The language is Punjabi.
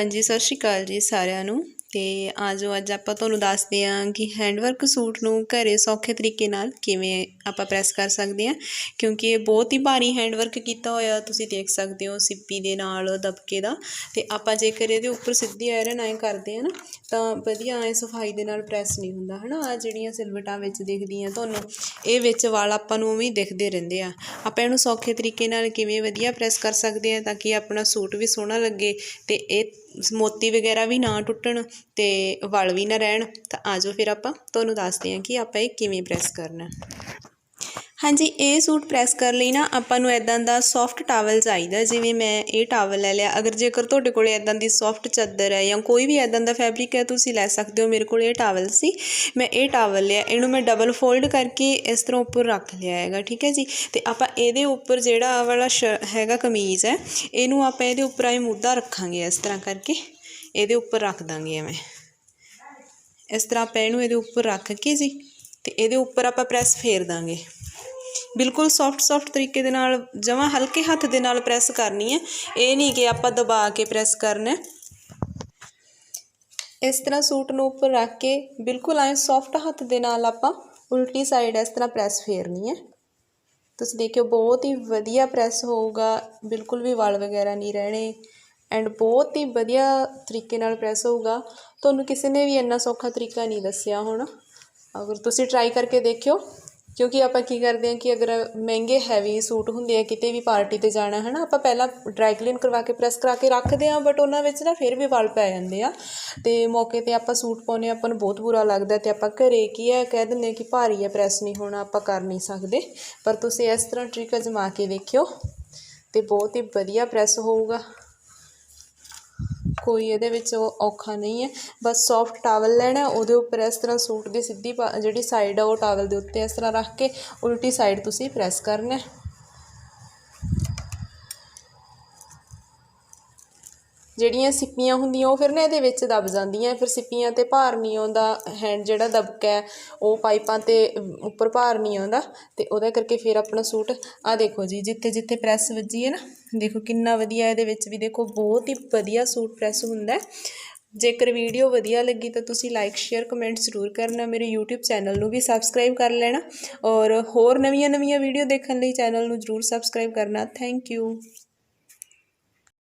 ਹਾਂਜੀ, ਸਤਿ ਸ਼੍ਰੀ ਅਕਾਲ ਜੀ ਸਾਰਿਆਂ ਨੂੰ। ਤੇ ਆਜੋ, ਅੱਜ ਆਪਾਂ ਤੁਹਾਨੂੰ ਦੱਸਦੇ ਹਾਂ ਕਿ ਹੈਂਡਵਰਕ ਸੂਟ ਨੂੰ ਘਰੇ ਸੌਖੇ ਤਰੀਕੇ ਨਾਲ ਕਿਵੇਂ ਆਪਾਂ ਪ੍ਰੈਸ ਕਰ ਸਕਦੇ ਹਾਂ, ਕਿਉਂਕਿ ਇਹ ਬਹੁਤ ਹੀ ਭਾਰੀ ਹੈਂਡਵਰਕ ਕੀਤਾ ਹੋਇਆ, ਤੁਸੀਂ ਦੇਖ ਸਕਦੇ ਹੋ ਸਿੱਪੀ ਦੇ ਨਾਲ, ਦਬਕੇ ਦਾ। ਤੇ ਆਪਾਂ ਜੇਕਰ ਇਹਦੇ ਉੱਪਰ ਸਿੱਧੀ ਆਇਰਨ ਐ ਕਰਦੇ ਆ ਨਾ, ਤਾਂ ਵਧੀਆ ਐ ਸਫ਼ਾਈ ਦੇ ਨਾਲ ਪ੍ਰੈਸ ਨਹੀਂ ਹੁੰਦਾ, ਹਨਾ? ਆ ਜਿਹੜੀਆਂ ਸਿਲਵਟਾਂ ਵਿੱਚ ਦਿਖਦੀਆਂ ਤੁਹਾਨੂੰ, ਇਹ ਵਿੱਚ ਵਾਲ ਆਪਾਂ ਨੂੰ ਉਵੇਂ ਦਿਖਦੇ ਰਹਿੰਦੇ ਆ। ਆਪਾਂ ਇਹਨੂੰ ਸੌਖੇ ਤਰੀਕੇ ਨਾਲ ਕਿਵੇਂ ਵਧੀਆ ਪ੍ਰੈਸ ਕਰ ਸਕਦੇ ਆ ਤਾਂ ਕਿ ਆਪਣਾ ਸੂਟ ਵੀ ਸੋਹਣਾ ਲੱਗੇ ਤੇ ਇਹ ਮੋਤੀ ਵਗੈਰਾ ਵੀ ਨਾ ਟੁੱਟਣ ਅਤੇ ਵਲ ਵੀ ਨਾ ਰਹਿਣ ਤਾਂ ਆ ਜਾਓ ਫਿਰ ਆਪਾਂ, ਤੁਹਾਨੂੰ ਦੱਸਦੇ ਹਾਂ ਕਿ ਆਪਾਂ ਇਹ ਕਿਵੇਂ ਪ੍ਰੈਸ ਕਰਨਾ। ਹਾਂਜੀ, ਇਹ ਸੂਟ ਪ੍ਰੈਸ ਕਰਨ ਲਈ ਨਾ ਆਪਾਂ ਨੂੰ ਇਦਾਂ ਦਾ ਸੌਫਟ ਟਾਵਲ ਚਾਹੀਦਾ, ਜਿਵੇਂ ਮੈਂ ਇਹ ਟਾਵਲ ਲੈ ਲਿਆ। ਅਗਰ ਜੇਕਰ ਤੁਹਾਡੇ ਕੋਲੇ ਇਦਾਂ ਦੀ ਸੌਫਟ ਚਾਦਰ ਹੈ ਜਾਂ ਕੋਈ ਵੀ ਇਦਾਂ ਦਾ ਫੈਬਰਿਕ ਹੈ, ਤੁਸੀਂ ਲੈ ਸਕਦੇ ਹੋ। ਮੇਰੇ ਕੋਲ ਇਹ ਟਾਵਲ ਸੀ। ਮੈਂ ਇਹ ਟਾਵਲ ਲਿਆ, ਇਹਨੂੰ ਮੈਂ ਡਬਲ ਫੋਲਡ ਕਰਕੇ ਇਸ ਤਰ੍ਹਾਂ ਉੱਪਰ ਰੱਖ ਲਿਆ ਹੈਗਾ, ਠੀਕ ਹੈ ਜੀ? ਤੇ ਆਪਾਂ ਇਹਦੇ ਉੱਪਰ ਜਿਹੜਾ ਆਹ ਵਾਲਾ ਹੈਗਾ ਕਮੀਜ਼ ਹੈ, ਇਹਨੂੰ ਆਪਾਂ ਇਹਦੇ ਉੱਪਰ ਐ ਮੁੱਦਾ ਰੱਖਾਂਗੇ ਇਸ ਤਰ੍ਹਾਂ ਕਰਕੇ। ਇਹਦੇ ਉੱਪਰ ਰੱਖ ਦਾਂਗੇ ਐਵੇਂ। ਇਸ ਤਰ੍ਹਾਂ ਆਪਾਂ ਇਹਨੂੰ ਇਹਦੇ ਉੱਪਰ ਰੱਖ ਕੇ ਜੀ, ਤੇ ਇਹਦੇ ਉੱਪਰ ਆਪਾਂ ਪ੍ਰੈਸ ਫੇਰ ਦਾਂਗੇ। ਬਿਲਕੁਲ ਸੌਫਟ ਸੌਫਟ ਤਰੀਕੇ ਦੇ ਨਾਲ ਜਮਾਂ ਹਲਕੇ ਹੱਥ ਦੇ ਨਾਲ ਪ੍ਰੈਸ ਕਰਨੀ ਹੈ। ਇਹ ਨਹੀਂ ਕਿ ਆਪਾਂ ਦਬਾ ਕੇ ਪ੍ਰੈਸ ਕਰਨਾ ਇਸ ਤਰ੍ਹਾਂ ਸੂਟ ਨੂੰ ਉੱਪਰ ਰੱਖ ਕੇ ਬਿਲਕੁਲ ਐ ਸੌਫਟ ਹੱਥ ਦੇ ਨਾਲ ਆਪਾਂ ਉਲਟੀ ਸਾਈਡ ਇਸ ਤਰ੍ਹਾਂ ਪ੍ਰੈਸ ਫੇਰਨੀ ਹੈ। ਤੁਸੀਂ ਦੇਖਿਓ, ਬਹੁਤ ਹੀ ਵਧੀਆ ਪ੍ਰੈਸ ਹੋਊਗਾ। ਬਿਲਕੁਲ ਵੀ ਵਾਲ ਵਗੈਰਾ ਨਹੀਂ ਰਹਿਣੇ। ਐਂਡ ਬਹੁਤ ਹੀ ਵਧੀਆ ਤਰੀਕੇ ਨਾਲ ਪ੍ਰੈਸ ਹੋਊਗਾ। ਤੁਹਾਨੂੰ ਕਿਸੇ ਨੇ ਵੀ ਇੰਨਾ ਸੌਖਾ ਤਰੀਕਾ ਨਹੀਂ ਦੱਸਿਆ ਹੋਣਾ। ਅਗਰ ਤੁਸੀਂ ਟਰਾਈ ਕਰਕੇ ਦੇਖਿਓ। ਕਿਉਂਕਿ ਆਪਾਂ ਕੀ ਕਰਦੇ ਹਾਂ ਕਿ ਅਗਰ ਮਹਿੰਗੇ ਹੈਵੀ ਸੂਟ ਹੁੰਦੇ ਆ, ਕਿਤੇ ਵੀ ਪਾਰਟੀ ਤੇ ਜਾਣਾ ਹੈ ਨਾ ਆਪਾਂ ਪਹਿਲਾਂ ਡਰਾਈ ਕਲੀਨ ਕਰਵਾ ਕੇ ਪ੍ਰੈਸ ਕਰਾ ਕੇ ਰੱਖਦੇ ਆ ਬਟ ਉਹਨਾਂ ਵਿੱਚ ਨਾ ਫਿਰ ਵੀ ਵਾਲ ਪੈ ਜਾਂਦੇ ਆ। ਤੇ ਮੌਕੇ ਤੇ ਆਪਾਂ ਸੂਟ ਪਾਉਨੇ ਆਪਾਂ ਨੂੰ ਬਹੁਤ ਬੁਰਾ ਲੱਗਦਾ ਤੇ ਆਪਾਂ ਘਰੇ ਕੀ ਹੈ, ਕਹਿ ਦਿੰਦੇ ਕਿ ਭਾਰੀ ਹੈ ਪ੍ਰੈਸ ਨਹੀਂ ਹੋਣਾ, ਆਪਾਂ ਕਰ ਨਹੀਂ ਸਕਦੇ। ਪਰ ਤੁਸੀਂ ਇਸ ਤਰ੍ਹਾਂ ਟ੍ਰਿਕ ਅਜਮਾ ਕੇ ਦੇਖਿਓ ਤੇ ਬਹੁਤ ਹੀ ਵਧੀਆ ਪ੍ਰੈਸ ਹੋਊਗਾ। ਕੋਈ ਇਹਦੇ ਵਿੱਚ ਔਖਾ ਨਹੀਂ ਹੈ। ਬਸ ਸੌਫਟ ਟਾਵਲ ਲੈਣਾ, ਉਹਦੇ ਉੱਪਰ ਇਸ ਤਰ੍ਹਾਂ ਸੂਟ ਦੀ ਸਿੱਧੀ ਜਿਹੜੀ ਸਾਈਡ ਆ, ਉਹ ਟਾਵਲ ਦੇ ਉੱਤੇ ਇਸ ਤਰ੍ਹਾਂ ਰੱਖ ਕੇ, ਉਲਟੀ ਸਾਈਡ ਤੁਸੀਂ ਪ੍ਰੈਸ ਕਰਨਾ ਜਿਹੜੀਆਂ ਸਿੱਪੀਆਂ ਹੁੰਦੀਆਂ, ਉਹ ਫਿਰ ਨਾ ਇਹਦੇ ਵਿੱਚ ਦਬ ਜਾਂਦੀਆਂ, ਫਿਰ ਸਿੱਪੀਆਂ ਤੇ ਭਾਰ ਨਹੀਂ ਆਉਂਦਾ ਹੈਂਡ ਜਿਹੜਾ ਦਬਕਾ ਹੈ, ਉਹ ਪਾਈਪਾਂ ਤੇ ਉੱਪਰ ਭਾਰ ਨਹੀਂ ਆਉਂਦਾ, ਤੇ ਉਹਦਾ ਕਰਕੇ ਫਿਰ ਆਪਣਾ ਸੂਟ ਆ ਦੇਖੋ ਜੀ, ਜਿੱਥੇ ਜਿੱਥੇ ਪ੍ਰੈਸ ਵੱਜੀ ਹੈ ਨਾ, ਦੇਖੋ ਕਿੰਨਾ ਵਧੀਆ ਇਹਦੇ ਵਿੱਚ ਵੀ ਦੇਖੋ, ਬਹੁਤ ਹੀ ਵਧੀਆ ਸੂਟ ਪ੍ਰੈਸ ਹੁੰਦਾ ਜੇਕਰ ਵੀਡੀਓ ਵਧੀਆ ਲੱਗੀ ਤਾਂ ਤੁਸੀਂ ਲਾਈਕ ਸ਼ੇਅਰ ਕਮੈਂਟ ਜ਼ਰੂਰ ਕਰਨਾ, ਮੇਰੇ YouTube ਚੈਨਲ ਨੂੰ ਵੀ ਸਬਸਕ੍ਰਾਈਬ ਕਰ ਲੈਣਾ, ਔਰ ਹੋਰ ਨਵੀਆਂ ਨਵੀਆਂ ਵੀਡੀਓ ਦੇਖਣ ਲਈ ਚੈਨਲ ਨੂੰ ਜ਼ਰੂਰ ਸਬਸਕ੍ਰਾਈਬ ਕਰਨਾ। Thank you